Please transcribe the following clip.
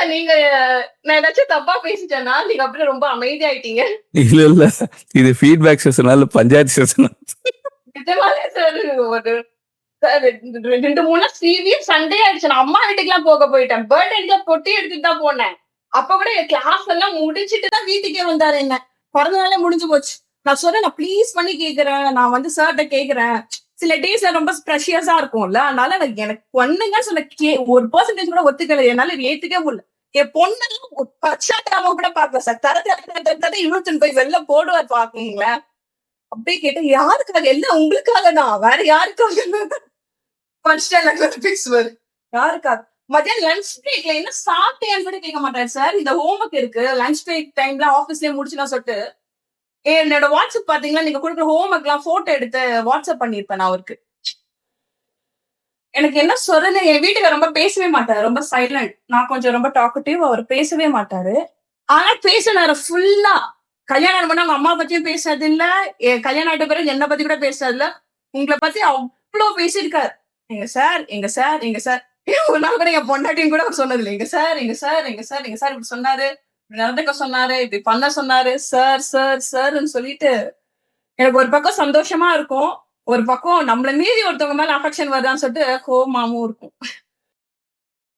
Sir நீங்க நான் ஏதாச்சும் தப்பா பேசிட்டேன்னா நீங்க அப்படியே ரொம்ப அமைதியாயிட்டீங்க. இல்ல இல்ல. இது ஃபீட்பேக் செஷனால பஞ்சாயத்து செஷன் நிஜமாலே சார் ஒரு சார் ரெண்டு- மூணு சீரியஸ் சண்டே ஆயிடுச்சு. நான் அம்மா வீட்டுக்குலாம் போக போயிட்டேன். பர்த்டேக்கு பொட்டி எடுத்துட்டு தான் போனேன். அப்ப கூட என் கிளாஸ் எல்லாம் முடிச்சிட்டு தான் வீட்டுக்கே வந்தாரு என்ன. பிறந்த நாளே முடிஞ்சு போச்சு. நான் சொல்றேன் நான் ப்ளீஸ் பண்ணி கேக்குறேன். நான் வந்து சார்ட்ட கேக்குறேன். சில டேஸ்ல ரொம்ப ப்ரெஷியஸா இருக்கும்ல. அதனால எனக்கு எனக்கு பொண்ணுங்க சொல்ல கே ஒரு பர்சன்டேஜ் கூட ஒத்துக்கல. என்னால ஏத்துக்கவே முடியல. என் பொண்ணு பச்சாட்டாம கூட பாக்கல சார் தர தர இழுத்துன்னு போய் வெளில போடுவார் பாக்குங்களேன் அப்படியே கேட்டா யாருக்காக? எல்லாம் உங்களுக்காக தான். வேற யாருக்காக? ஃபர்ஸ்ட் பேசுவார் யாருக்காக? மத்தியானம் லஞ்ச் பிரேக்ல என்ன சாப்பிட்டேன்னு கூட கேட்க மாட்டாரு சார். இந்த ஹோம்ஒர்க் இருக்கு. லஞ்ச் பிரேக் டைம்ல ஆபீஸ்லயே முடிச்சுலாம் சொல்லிட்டு. என்னோட வாட்ஸ்அப் பாத்தீங்கன்னா நீங்க கொடுக்குற ஹோம்ஒர்க் எல்லாம் போட்டோ எடுத்து வாட்ஸ்அப் பண்ணிருப்பேன் நான் அவருக்கு. எனக்கு என்ன சொல்றது என் வீட்டுக்கு ரொம்ப பேசவே மாட்டாரு. ரொம்ப சைலண்ட் நான் கொஞ்சம் ரொம்ப டாக்கட்டிவ் அவர் பேசவே மாட்டாரு. ஆனா பேசினாரு ஃபுல்லா கல்யாணம் பண்ண அவங்க அம்மா பத்தியும் பேசுறது இல்ல. கல்யாணம் ஆட்ட பிறகு என்ன பத்தி கூட பேசாது இல்ல. உங்களை பத்தி அவ்வளவு பேசியிருக்காரு. எங்க சார் எங்க சார் எங்க சார். ஒரு நாள் கூட என் பொண்டாட்டியும் கூட அவர் சொன்னது இல்லை எங்க சார் எங்க சார் எங்க சார் எங்க சார் இப்படி சொன்னாரு. நடந்துக்க சொன்னாரு இப்படி பண்ண சொன்னாரு சார் சார் சார்ன்னு சொல்லிட்டு எனக்கு ஒரு பக்கம் சந்தோஷமா இருக்கும் ஒரு பக்கம் நம்மள மீறி ஒருத்தவங்க மேல அஃபெக்ஷன் வருதான்னு சொல்லிட்டு கோமாவும் இருக்கும்.